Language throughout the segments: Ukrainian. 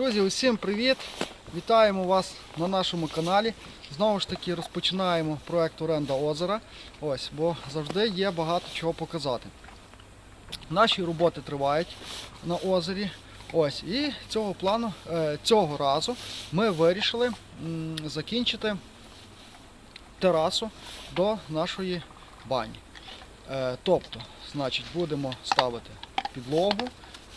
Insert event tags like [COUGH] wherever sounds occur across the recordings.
Друзі, усім привіт! Вітаємо вас на нашому каналі. Знову ж таки розпочинаємо проект Оренда озера. Ось, бо завжди є багато чого показати. Наші роботи тривають на озері. Ось, і цього плану, е, цього разу ми вирішили закінчити терасу до нашої бані. Е, тобто, значить, будемо ставити підлогу,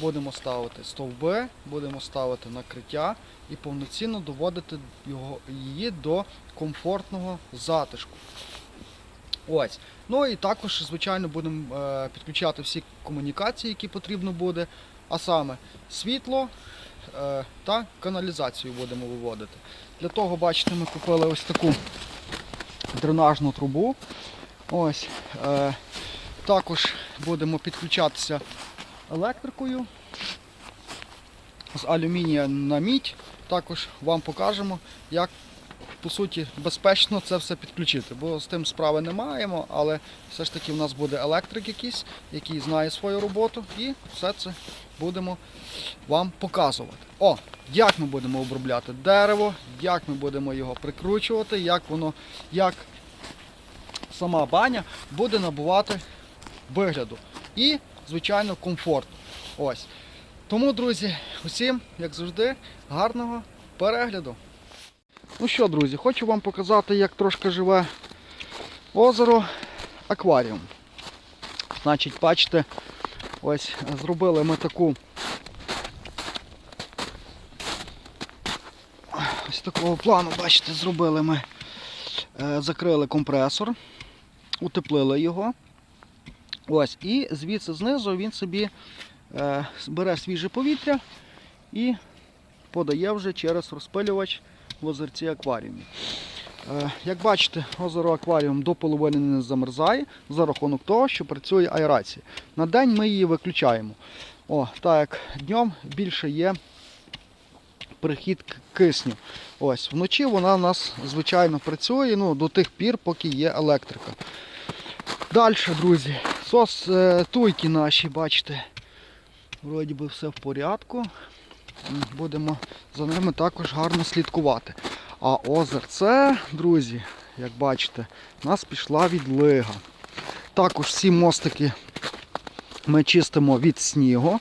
будемо ставити стовби, будемо ставити накриття і повноцінно доводити його, її до комфортного затишку. Ось. Ну і також, звичайно, будемо е, підключати всі комунікації, які потрібно буде, а саме світло е, та каналізацію будемо виводити. Для того, бачите, ми купили ось таку дренажну трубу. Ось. Е, також будемо підключатися електрикою з алюмінія на мідь. Також вам покажемо, як по суті безпечно це все підключити. Бо з тим справи не маємо, але все ж таки в нас буде електрик якийсь, який знає свою роботу, і все це будемо вам показувати. О, як ми будемо обробляти дерево, як ми будемо його прикручувати, як воно, як сама баня буде набувати вигляду і, звичайно, комфорту. Ось. Тому, друзі, усім, як завжди, гарного перегляду. Ну що, друзі, хочу вам показати, як трошки живе озеро акваріум. Значить, бачите, ось зробили ми таку ось такого плану, бачите, зробили ми, е, закрили компресор, утеплили його. Ось, і звідси знизу він собі бере свіже повітря і подає вже через розпилювач в озерці акваріумі. Е, як бачите, озеро акваріум до половини не замерзає за рахунок того, що працює аерація. На день ми її виключаємо. О, так як днем більше є прихід кисню. Ось, вночі вона у нас звичайно працює ну, до тих пір, поки є електрика. Далі, друзі, сос е, туйки наші, бачите, вроді би все в порядку. Будемо за ними також гарно слідкувати. А озерце, друзі, як бачите, у нас пішла відлига. Також всі мостики ми чистимо від снігу.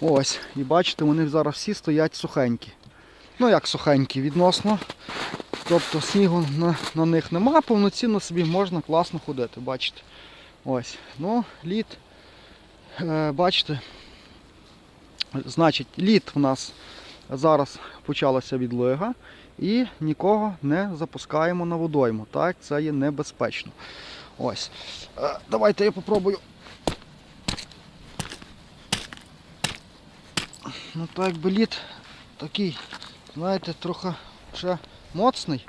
Ось, і бачите, вони зараз всі стоять сухенькі. Ну як сухенькі відносно. Тобто снігу на, на них нема, повноцінно собі можна класно ходити, бачите. Ось. Ну, лід, е, бачите, значить, лід у нас зараз почалася відлига і нікого не запускаємо на водойму. Так, це є небезпечно. Ось. Е, давайте я попробую. Ну так якби лід такий, знаєте, трохи ще моцний.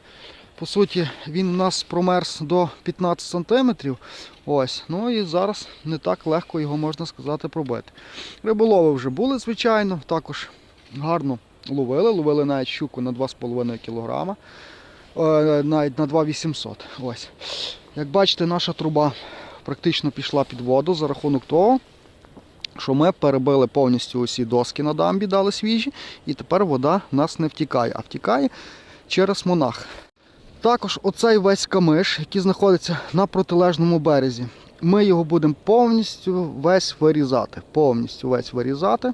По суті, він у нас промерз до 15 см. Ось. Ну і зараз не так легко його можна сказати пробити. Риболови вже були, звичайно, також гарно ловили. Ловили навіть щуку на 2,5 кг. Е, навіть на 2,800. Ось. Як бачите, наша труба практично пішла під воду за рахунок того, що ми перебили повністю усі доски на дамбі, дали свіжі, і тепер вода в нас не втікає, а втікає через монах. Також оцей весь камиш, який знаходиться на протилежному березі, ми його будемо повністю весь вирізати. Повністю весь вирізати.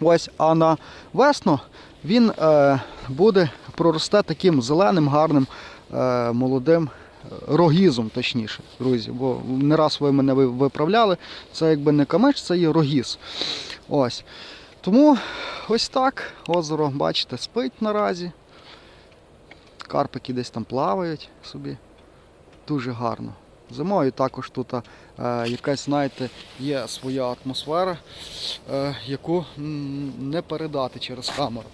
Ось, а на весну він е, буде проросте таким зеленим, гарним, е, молодим е, рогізом, точніше, друзі. Бо не раз ви мене виправляли. Це якби не камиш, це є рогіз. Ось. Тому ось так озеро, бачите, спить наразі. Карпики десь там плавають собі. Дуже гарно. Зимою також тут е, якась, знаєте, є своя атмосфера, е, яку не передати через камеру.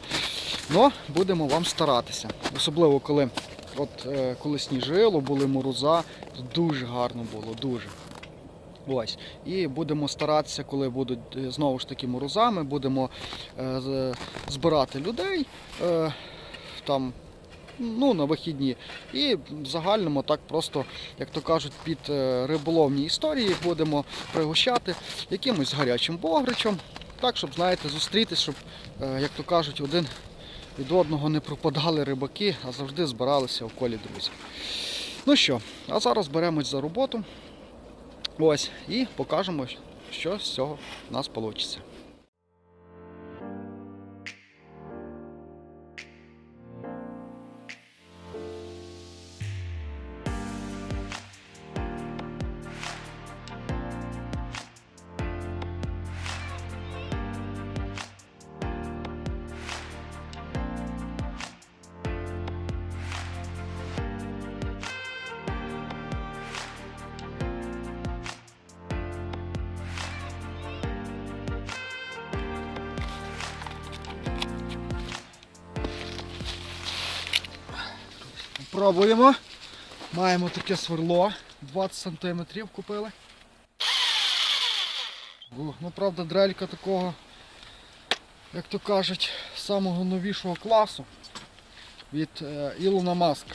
Ну, будемо вам старатися. Особливо коли, от, е, коли сніжило, були мороза, дуже гарно було, дуже. Ось. І будемо старатися, коли будуть е, знову ж таки морозами, будемо е, збирати людей. Е, там ну, на вихідні. І в загальному так просто, як то кажуть, під е, риболовні історії будемо пригощати якимось гарячим богричем. Так, щоб, знаєте, зустрітись, щоб, е, як то кажуть, один від одного не пропадали рибаки, а завжди збиралися в колі друзів. Ну що, а зараз беремось за роботу. Ось, і покажемо, що з цього в нас вийде. Пробуємо. Маємо таке сверло. 20 см купили. Ну, правда, дрелька такого, як то кажуть, самого новішого класу від е, Ілона Маска.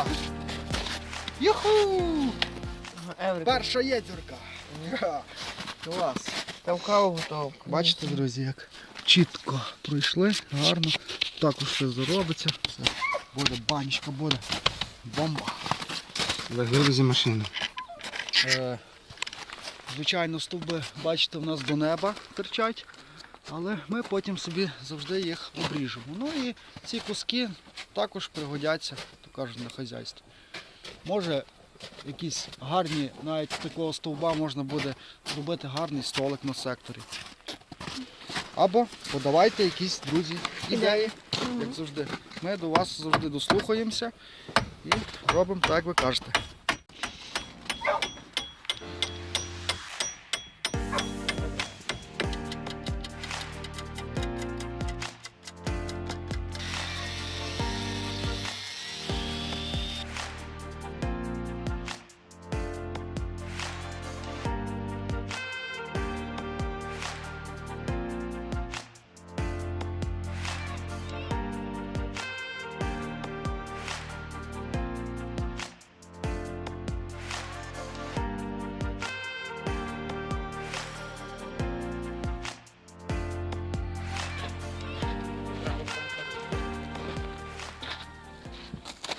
Клас! Юху! Еврика. Перша єдюрка! Клас! Там каву готов. Бачите, друзі, як чітко пройшли, гарно. Також все заробиться. Все. Буде банечка, буде. Бомба. Загрузі машину. Е, звичайно, стовби, бачите, в нас до неба терчать, але ми потім собі завжди їх обріжемо. Ну і ці куски також пригодяться, кажуть, на хазяйство. Може, якісь гарні, навіть з такого стовба можна буде зробити гарний столик на секторі. Або подавайте якісь, друзі, ідеї, як завжди. Ми до вас завжди дослухаємося і робимо так, як ви кажете.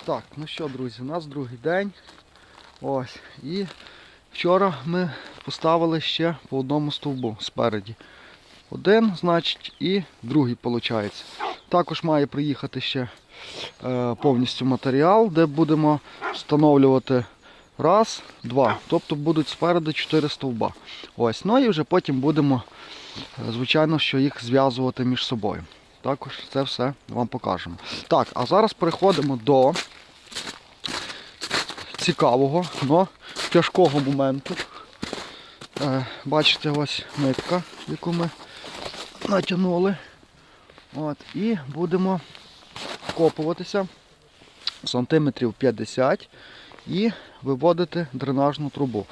Так, ну що, друзі, у нас другий день. Ось. І вчора ми поставили ще по одному стовбу спереді. Один, значить, і другий виходить. Також має приїхати ще е, повністю матеріал, де будемо встановлювати раз, два. Тобто будуть спереду чотири стовба. Ось. Ну і вже потім будемо, е, звичайно, що їх зв'язувати між собою. Також це все вам покажемо. Так, а зараз переходимо до цікавого, але тяжкого моменту. Е, бачите, ось нитка, яку ми натягнули. От, і будемо вкопуватися сантиметрів 50 і виводити дренажну трубу.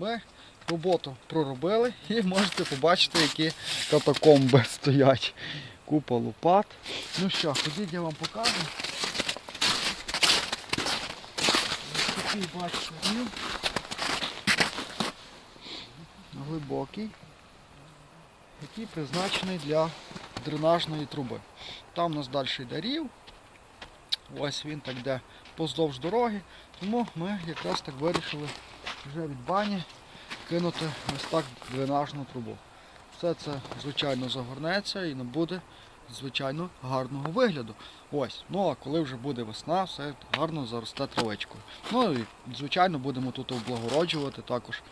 Ми роботу проробили і можете побачити, які катакомби стоять. Купа лопат. Ну що, ходіть, я вам покажу. Ось такий, бачите, рів. Глибокий, який призначений для дренажної труби. Там у нас далі йде рів. Ось він так йде поздовж дороги. Тому ми якраз так вирішили вже від бані кинути ось так дренажну трубу. Все це, звичайно, загорнеться і набуде, звичайно, гарного вигляду. Ось. Ну а коли вже буде весна, все гарно заросте травичкою. Ну і, звичайно, будемо тут облагороджувати також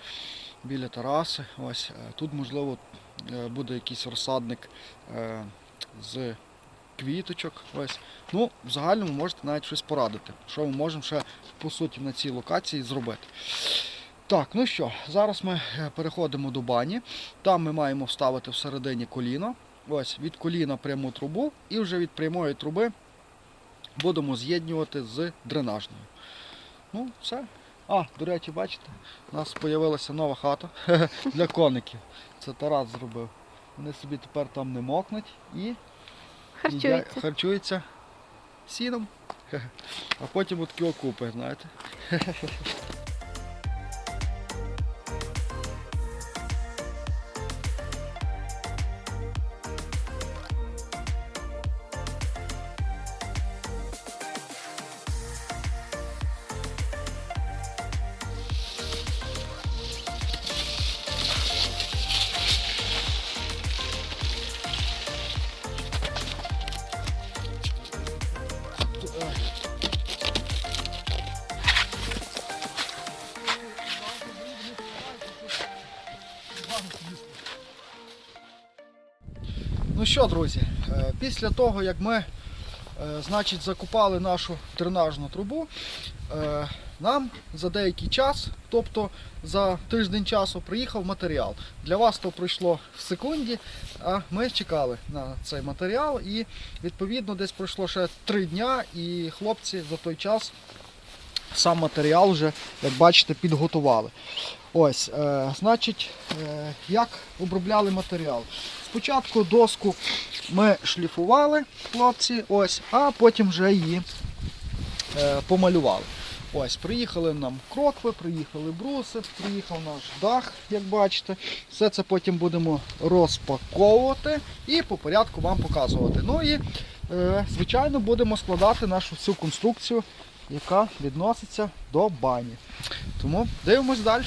біля тераси. Ось е, тут, можливо, е, буде якийсь розсадник е, з квіточок. Ось. Ну, в загальному можете навіть щось порадити, що ми можемо ще по суті на цій локації зробити. Так, ну що, зараз ми е, переходимо до бані. Там ми маємо вставити всередині коліно. Ось від коліна пряму трубу, і вже від прямої труби будемо з'єднувати з дренажною. Ну, все. А, до речі, бачите, у нас з'явилася нова хата [LAUGHS] для коників. Це Тарас зробив. Вони собі тепер там не мокнуть і харчуються сіном. [LAUGHS] А потім от такі окупи, знаєте. [LAUGHS] що, друзі, е, після того, як ми е, значить, закупали нашу дренажну трубу, е, нам за деякий час, тобто за тиждень часу, приїхав матеріал. Для вас то пройшло в секунді, а ми чекали на цей матеріал і відповідно десь пройшло ще три дня, і хлопці за той час сам матеріал вже, як бачите, підготували. Ось, значить, як обробляли матеріал. Спочатку доску ми шліфували, хлопці, ось, а потім вже її е, помалювали. Ось, приїхали нам крокви, приїхали бруси, приїхав наш дах, як бачите. Все це потім будемо розпаковувати і по порядку вам показувати. Ну і, е, звичайно, будемо складати нашу всю конструкцію, яка відноситься до бані. Тому дивимось далі.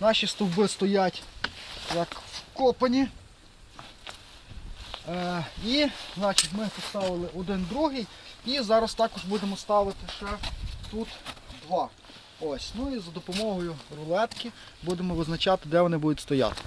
Наші стовби стоять як вкопані. Е, і значить, ми поставили один другий. І зараз також будемо ставити ще тут два. Ось. Ну і за допомогою рулетки будемо визначати, де вони будуть стояти.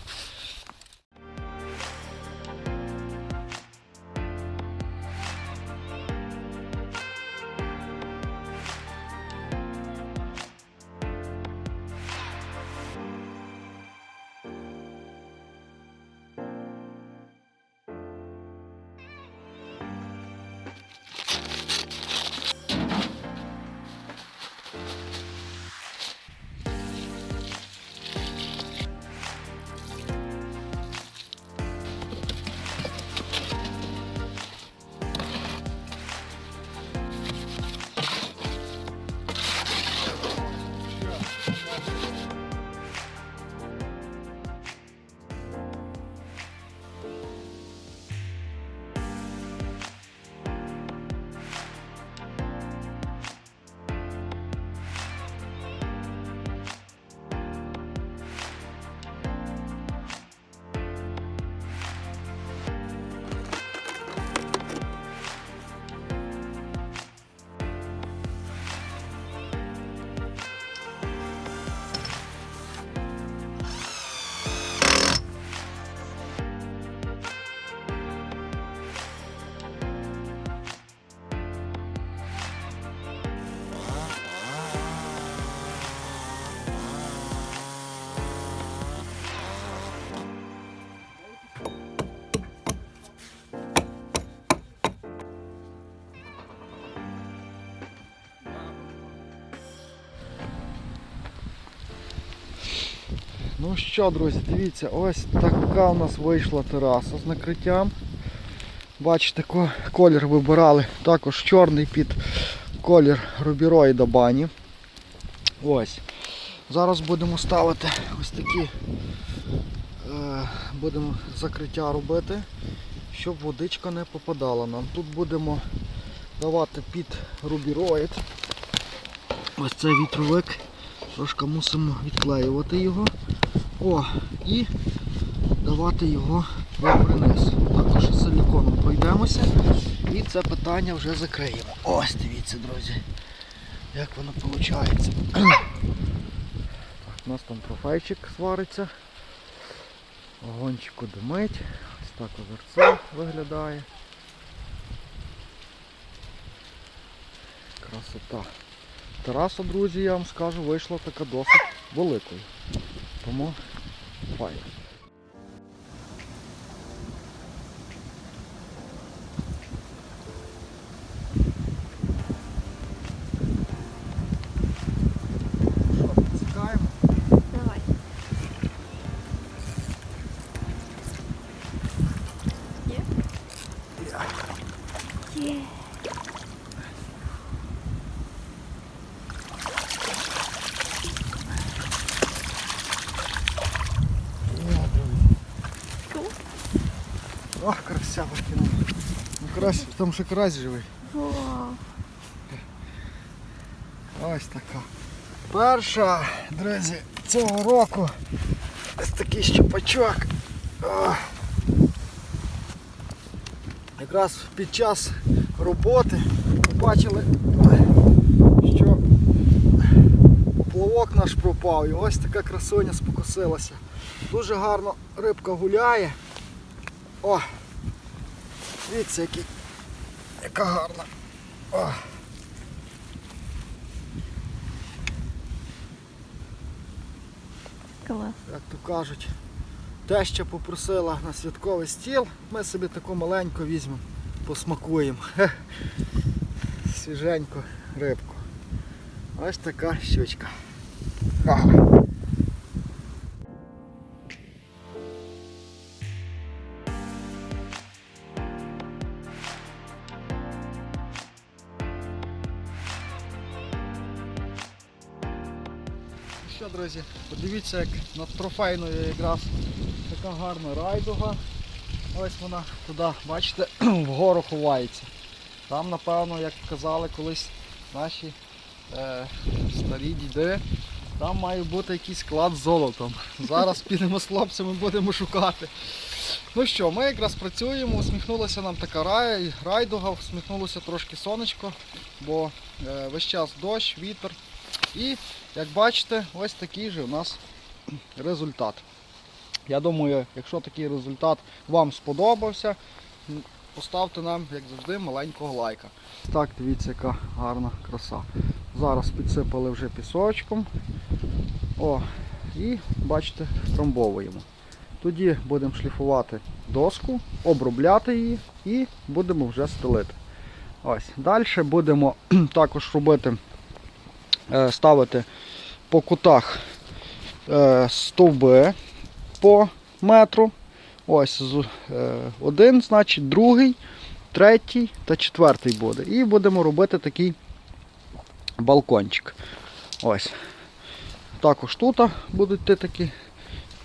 Ну що, друзі, дивіться, ось така у нас вийшла тераса з накриттям. Бачите, колір вибирали також чорний під колір рубіроїда бані. Ось. Зараз будемо ставити ось такі, е, будемо закриття робити, щоб водичка не попадала нам. Тут будемо давати під рубіроїд. Ось цей вітровик. Трошки мусимо відклеювати його. О, і давати його добре низ. Також силіконом пройдемося. І це питання вже закриємо. Ось дивіться, друзі, як воно виходить. У нас там трофейчик свариться. Огончику димить. Ось так озерце виглядає. Красота. Тераса, друзі, я вам скажу, вийшла така досить великою. Тому joder Ох, крася викинула. Ну, карась, там ще карась живий. Ось така. Перша, друзі, цього року. Ось такий щупачок. О. Якраз під час роботи побачили, що поплавок наш пропав і ось така красуня спокусилася. Дуже гарно рибка гуляє. О! Дивіться, який, яка гарна. О! Клас. як то кажуть, теща попросила на святковий стіл, ми собі таку маленьку візьмемо, посмакуємо. Хе. Свіженьку рибку. Ось така щучка. Ха. Друзі, подивіться, як над трофейною якраз така гарна райдуга. Ось вона туди, бачите, [CLEARS THROAT] вгору ховається. Там, напевно, як казали колись наші е, старі діди, там має бути якийсь склад з золотом. Зараз підемо з хлопцями будемо шукати. Ну що, ми якраз працюємо, усміхнулася нам така рай, райдуга, усміхнулося трошки сонечко, бо е, весь час дощ, вітер. І як бачите, ось такий же у нас результат. Я думаю, якщо такий результат вам сподобався, поставте нам, як завжди, маленького лайка. Так, дивіться, яка гарна краса. Зараз підсипали вже пісочком. О, і бачите, втрамбовуємо. Тоді будемо шліфувати доску, обробляти її і будемо вже стелити. Ось. Далі будемо [CLEARS THROAT] також робити ставити по кутах е, стовби по метру. Ось е, один, значить, другий, третій та четвертий буде. І будемо робити такий балкончик. Ось. Також тут будуть йти такі.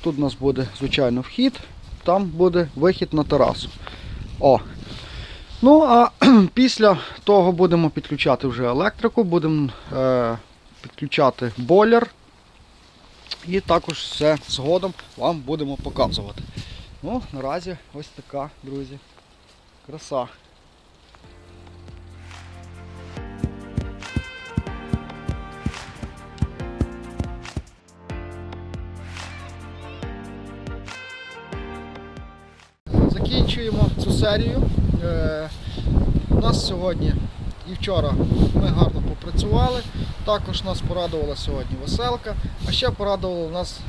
Тут у нас буде, звичайно, вхід, там буде вихід на терасу. О. Ну, а [CLEARS THROAT] після того будемо підключати вже електрику, будемо е, підключати бойлер. І також все згодом вам будемо показувати. Ну, наразі ось така, друзі, краса. Закінчуємо цю серію. Е, у нас сьогодні і вчора ми гарно попрацювали. Також нас порадувала сьогодні веселка, а ще порадувало нас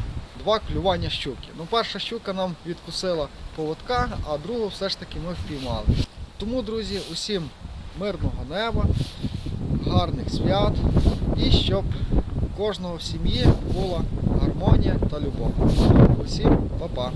два клювання щуки. Ну, перша щука нам відкусила поводка, а другу все ж таки ми впіймали. Тому, друзі, усім мирного неба, гарних свят і щоб кожного в сім'ї була гармонія та любов. Усім па-па!